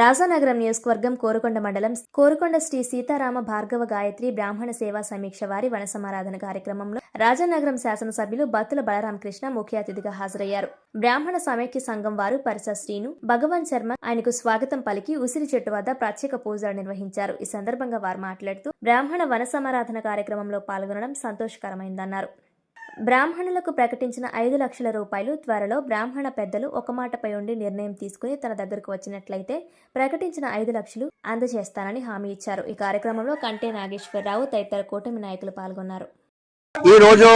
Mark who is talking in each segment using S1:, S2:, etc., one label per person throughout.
S1: రాజానగరం నియోజకవర్గం కోరుకొండ మండలం కోరుకొండ శ్రీ సీతారామ భార్గవ గాయత్రి బ్రాహ్మణ సేవా సమీక్ష వారి వనసమారాధన కార్యక్రమంలో రాజానగరం శాసనసభ్యులు బత్తుల బలరామకృష్ణ ముఖ్య అతిథిగా హాజరయ్యారు. బ్రాహ్మణ సమైక్య సంఘం వారు పరిస శ్రీను భగవాన్ శర్మ ఆయనకు స్వాగతం పలికి ఉసిరి చెట్టు వద్ద ప్రత్యేక పూజలు నిర్వహించారు. ఈ సందర్భంగా వారు మాట్లాడుతూ బ్రాహ్మణ వన సమారాధన కార్యక్రమంలో పాల్గొనడం సంతోషకరమైందన్నారు. బ్రాహ్మణులకు ప్రకటించిన ఐదు లక్షల రూపాయలు త్వరలో బ్రాహ్మణ పెద్దలు ఒక మాటపై ఉండి నిర్ణయం తీసుకుని తన దగ్గరకు వచ్చినట్లయితే ప్రకటించిన ఐదు లక్షలు అందజేస్తానని హామీ ఇచ్చారు. ఈ కార్యక్రమంలో కంటే నాగేశ్వరరావు తదితర కూటమి నాయకులు పాల్గొన్నారు.
S2: ఈ రోజు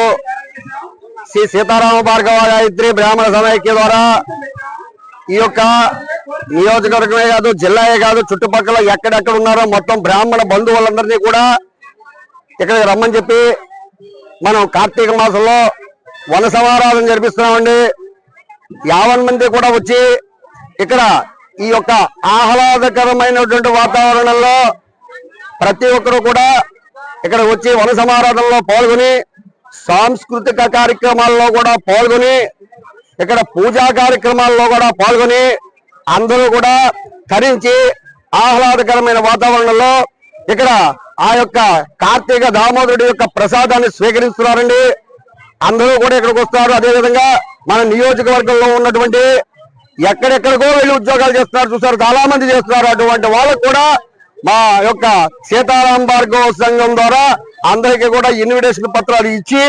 S2: శ్రీ సీతారామ భార్గవ గాయత్రి బ్రాహ్మణ సమైక్య ద్వారా ఈ యొక్క నియోజకవర్గమే కాదు జిల్లాయే కాదు చుట్టుపక్కల ఎక్కడెక్కడ ఉన్నారో మొత్తం బ్రాహ్మణ బంధువులందరినీ కూడా ఇక్కడికి రమ్మని చెప్పి మనం కార్తీక మాసంలో వన సమారాధన జరిపిస్తున్నామండి. యావన్ మంది కూడా వచ్చి ఇక్కడ ఈ యొక్క ఆహ్లాదకరమైనటువంటి వాతావరణంలో ప్రతి ఒక్కరూ కూడా ఇక్కడ వచ్చి వన సమారాధనలో పాల్గొని సాంస్కృతిక కార్యక్రమాల్లో కూడా పాల్గొని ఇక్కడ పూజా కార్యక్రమాల్లో కూడా పాల్గొని అందరూ కూడా తరించి ఆహ్లాదకరమైన వాతావరణంలో ఇక్కడ ఆ యొక్క కార్తీక దామోదరుడి యొక్క ప్రసాదాన్ని స్వీకరిస్తున్నారండి. అందరూ కూడా ఇక్కడికి వస్తారు. అదేవిధంగా మన నియోజకవర్గంలో ఉన్నటువంటి ఎక్కడెక్కడికో వెళ్ళి ఉద్యోగాలు చేస్తున్నారు చూస్తారు చాలా మంది చేస్తున్నారు. అటువంటి వాళ్ళకు కూడా మా యొక్క సీతారాం భార్గవ సంఘం ద్వారా అందరికీ కూడా ఇన్విటేషన్ పత్రాలు ఇచ్చి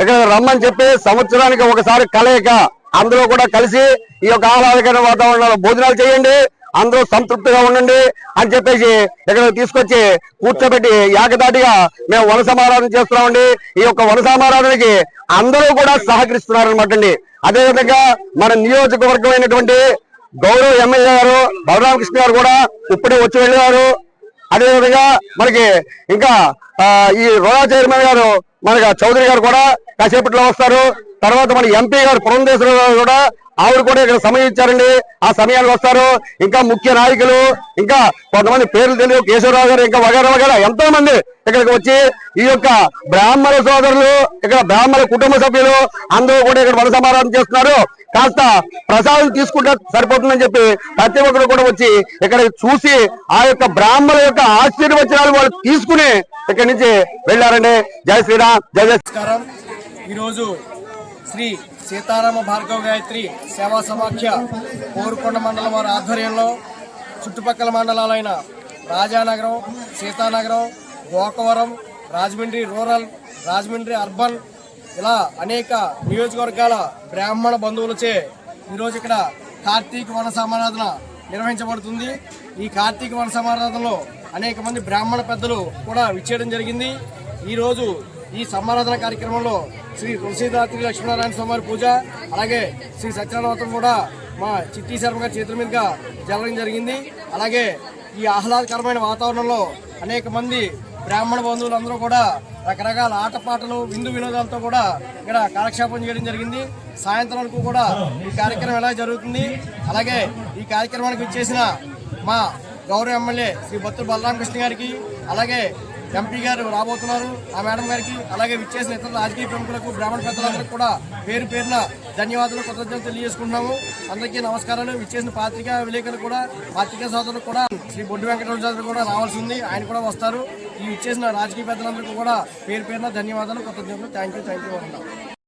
S2: ఇక్కడ రమ్మని చెప్పి సంవత్సరానికి ఒకసారి కలయిక. అందరూ కూడా కలిసి ఈ యొక్క ఆహ్లాదకర వాతావరణంలో భోజనాలు చేయండి. అందరూ సంతృప్తిగా ఉండండి అని చెప్పేసి ఇక్కడ తీసుకొచ్చి కూర్చోబెట్టి ఏకదాటిగా మేము వనసమారాధన చేస్తున్నామండి. ఈ యొక్క వనస సమారాధనకి అందరూ కూడా సహకరిస్తున్నారు అనమాట అండి అదేవిధంగా మన నియోజకవర్గమైనటువంటి గౌరవ ఎమ్మెల్యే గారు బలరామకృష్ణ గారు కూడా ఇప్పుడే వచ్చి వెళ్ళారు. అదేవిధంగా మనకి ఇంకా ఈ రోడా చైర్మన్ గారు మనకి చౌదరి గారు కూడా కాసేపట్లో వస్తారు. తర్వాత మన ఎంపీ గారు పురంధేశ్వర గారు కూడా ఆవిడ కూడా ఇక్కడ సమయం ఇచ్చారండి. ఆ సమయానికి వస్తారు. ఇంకా ముఖ్య నాయకులు ఇంకా కొంతమంది పేర్లు తెలియదు కేశవరావు గారు ఇంకా వగేరా వగర ఎంతో మంది ఇక్కడికి వచ్చి ఈ యొక్క బ్రాహ్మణ సోదరులు ఇక్కడ బ్రాహ్మణ కుటుంబ సభ్యులు అందరూ కూడా ఇక్కడ వనసమారాధన చేస్తున్నారు. కాస్త ప్రసాదం తీసుకుంటే సరిపోతుందని చెప్పి ప్రతి ఒక్కరు కూడా వచ్చి ఇక్కడ చూసి ఆ యొక్క బ్రాహ్మణ యొక్క ఆశీర్వచనాలు వాళ్ళు తీసుకుని ఇక్కడి నుంచి వెళ్ళారండి. జై శ్రీరామ్ జయ
S3: జయ ఈరోజు శ్రీ సీతారామ భార్గవ గాయత్రి సేవా సమాఖ్య కోరుకొండ మండలం వారి ఆధ్వర్యంలో చుట్టుపక్కల మండలాలైన రాజానగరం సీతానగరం గోకవరం రాజమండ్రి రూరల్ రాజమండ్రి అర్బన్ ఇలా అనేక నియోజకవర్గాల బ్రాహ్మణ బంధువులచే ఈరోజు ఇక్కడ కార్తీక వన సమారాధన నిర్వహించబడుతుంది. ఈ కార్తీక వన సమారాధనలో అనేక మంది బ్రాహ్మణ పెద్దలు కూడా విచ్చేయడం జరిగింది. ఈరోజు ఈ సమారాధన కార్యక్రమంలో శ్రీ తులసీదాత్రి లక్ష్మీనారాయణ స్వామి పూజ అలాగే శ్రీ సత్యనారాయణ కూడా మా చిట్టి శర్మ గారి చేతుల మీదుగా జరగడం జరిగింది. అలాగే ఈ ఆహ్లాదకరమైన వాతావరణంలో అనేక మంది బ్రాహ్మణ బంధువులందరూ కూడా రకరకాల ఆటపాటలు విందు వినోదాలతో కూడా ఇక్కడ కాలక్షేపం చేయడం జరిగింది. సాయంత్రం వరకు కూడా ఈ కార్యక్రమం ఎలా జరుగుతుంది? అలాగే ఈ కార్యక్రమానికి వచ్చేసిన మా గౌరవ ఎమ్మెల్యే శ్రీ బొత్తుల బలరామకృష్ణ గారికి అలాగే ఎంపీ గారు రాబోతున్నారు. ఆ మేడం గారికి అలాగే విచ్చేసిన ఇతర రాజకీయ ప్రముఖులకు బ్రాహ్మణ పెద్దలందరికీ కూడా పేరు పేరున ధన్యవాదాలు కృతజ్ఞతలు తెలియజేసుకుంటున్నాము. అందరికీ నమస్కారాలు. విచ్చేసిన పాత్రికా విలేకరులు కూడా పాత్రికా సోదరులు కూడా శ్రీ బొడ్డు వెంకటరాజు కూడా రావాల్సి ఉంది ఆయన కూడా వస్తారు. ఈ విచ్చేసిన రాజకీయ పెద్దలందరికీ కూడా పేరు పేరున ధన్యవాదాలు కృతజ్ఞతలు. Thank you thank you